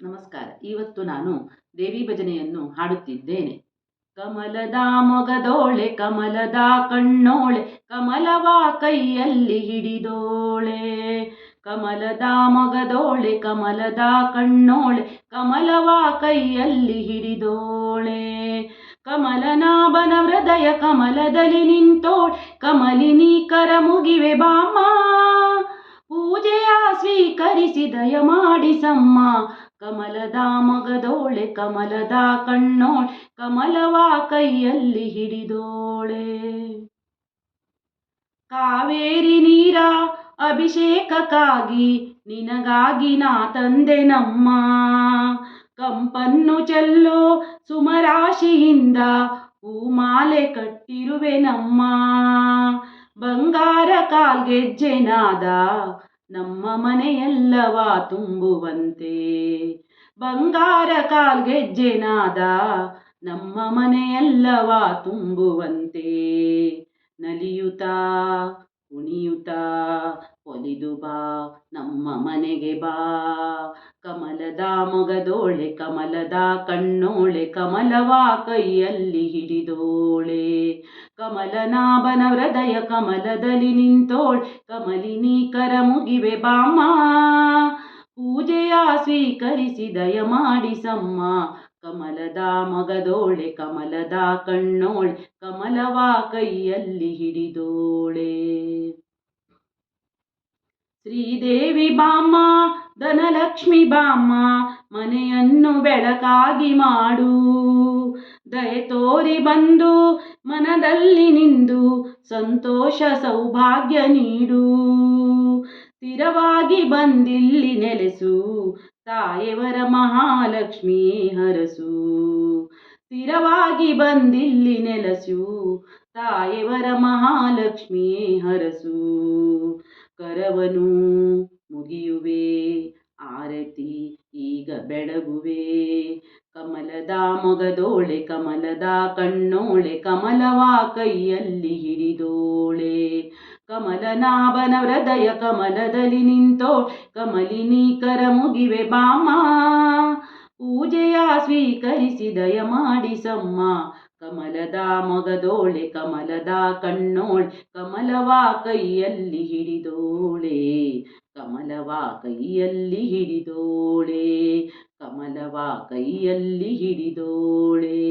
ನಮಸ್ಕಾರ. ಇವತ್ತು ನಾನು ದೇವಿ ಭಜನೆಯನ್ನು ಹಾಡುತ್ತಿದ್ದೇನೆ. ಕಮಲದ ಮೊಗದೋಳೆ ಕಮಲದ ಕಣ್ಣೋಳೆ ಕಮಲವ ಕೈಯಲ್ಲಿ ಹಿಡಿದೋಳೆ. ಕಮಲದ ಮೊಗದೋಳೆ ಕಮಲದ ಕಣ್ಣೋಳೆ ಕಮಲವ ಕೈಯಲ್ಲಿ ಹಿಡಿದೋಳೆ. ಕಮಲನಾಭನ ಹೃದಯ ಕಮಲದಲ್ಲಿ ನಿಂತೋಳೆ, ಕಮಲಿನಿ ಕರ ಮುಗಿವೆ ಬಾಮ ಪೂಜೆಯ ಸ್ವೀಕರಿಸಿ ದಯ ಮಾಡಿಸಮ್ಮ ಕಮಲದ ಮಗದೋಳೆ, ಕಮಲದ ಕಣ್ಣೋಳೆ, ಕಮಲವ ಕೈಯಲ್ಲಿ ಹಿಡಿದೋಳೆ. ಕಾವೇರಿ ನೀರ ಅಭಿಷೇಕಕ್ಕಾಗಿ ನಿನಗಾಗಿ ನಾ ತಂದೆ ನಮ್ಮ. ಕಂಪನ್ನು ಚೆಲ್ಲೋ ಸುಮರಾಶಿಯಿಂದ ಹೂಮಾಲೆ ಕಟ್ಟಿರುವೆ ನಮ್ಮ. ಬಂಗಾರ ಕಾಲ್ಗೆಜ್ಜೆನಾದ ನಮ್ಮ ಮನೆಯೆಲ್ಲವ ತುಂಬುವಂತೆ. ಬಂಗಾರ ಕಾಲ್ಗೆಜ್ಜೆನಾದ ನಮ್ಮ ಮನೆಯೆಲ್ಲವ ತುಂಬುವಂತೆ. ನಲಿಯುತ್ತಾ ಕುಣಿಯುತ್ತಾ ಒಲಿದು ಬಾ, ನಮ್ಮ ಮನೆಗೆ ಬಾ. ಕಮಲದ ಮೊಗದೋಳೆ, ಕಮಲದ ಕಣ್ಣೋಳೆ, ಕಮಲವ ಕೈಯಲ್ಲಿ ಹಿಡಿದೋಳೆ. ಕಮಲನಾಭನ ಹೃದಯ ಕಮಲದಲ್ಲಿ ನಿಂತೋಳ್, ಕಮಲಿನಿ ಕರ ಮುಗಿವೆ ಬಾಮ ಪೂಜೆಯ ಸ್ವೀಕರಿಸಿ ದಯ ಮಾಡಿಸಮ್ಮ ಕಮಲದ ಮಗದೋಳೆ, ಕಮಲದ ಕಣ್ಣೋಳ್, ಕಮಲವ ಕೈಯಲ್ಲಿ ಹಿಡಿದೋಳೆ. ಶ್ರೀದೇವಿ ಬಾಮ್ಮ, ಧನಲಕ್ಷ್ಮಿ ಬಾಮ್ಮ, ಮನೆಯನ್ನು ಬೆಳಕಾಗಿ ಮಾಡು. ದಯೆ ತೋರಿ ಬಂದು, ಮನದಲ್ಲಿ ನಿಂದು ಸಂತೋಷ ಸೌಭಾಗ್ಯ ನೀಡು. ಸ್ಥಿರವಾಗಿ ಬಂದಿಲ್ಲಿ ನೆಲೆಸು, ತಾಯೇವರ ಮಹಾಲಕ್ಷ್ಮಿ ಹರಸು. ಸ್ಥಿರವಾಗಿ ಬಂದಿಲ್ಲಿ ನೆಲೆಸು, ತಾಯೇವರ ಮಹಾಲಕ್ಷ್ಮಿ ಹರಸು. ಕರವನು ಈಗ ಬೆಳಗುವೆ. ಕಮಲದ ಮೊಗದೋಳೆ, ಕಮಲದ ಕಣ್ಣೋಳೆ, ಕಮಲವ ಕೈಯಲ್ಲಿ ಹಿಡಿದೋಳೆ. ಕಮಲನಾಭನ ಹೃದಯ ಕಮಲದಲ್ಲಿ ನಿಂತೋ, ಕಮಲಿನಿ ಕರ ಮುಗಿವೆ ಬಾಮ ಪೂಜೆಯ ಸ್ವೀಕರಿಸಿ ದಯ ಮಾಡಿಸಮ್ಮ ಕಮಲದ ಮೊಗದೋಳೆ, ಕಮಲದ ಕಣ್ಣೋಳೆ, ಕಮಲವ ಕೈಯಲ್ಲಿ ಹಿಡಿದೋಳೆ. ಕಮಲವ ಕೈಯಲ್ಲಿ ಹಿಡಿದೋಳೆ ಕಮಲವ ಕೈಯಲ್ಲಿ ಹಿಡಿದೋಳೆ.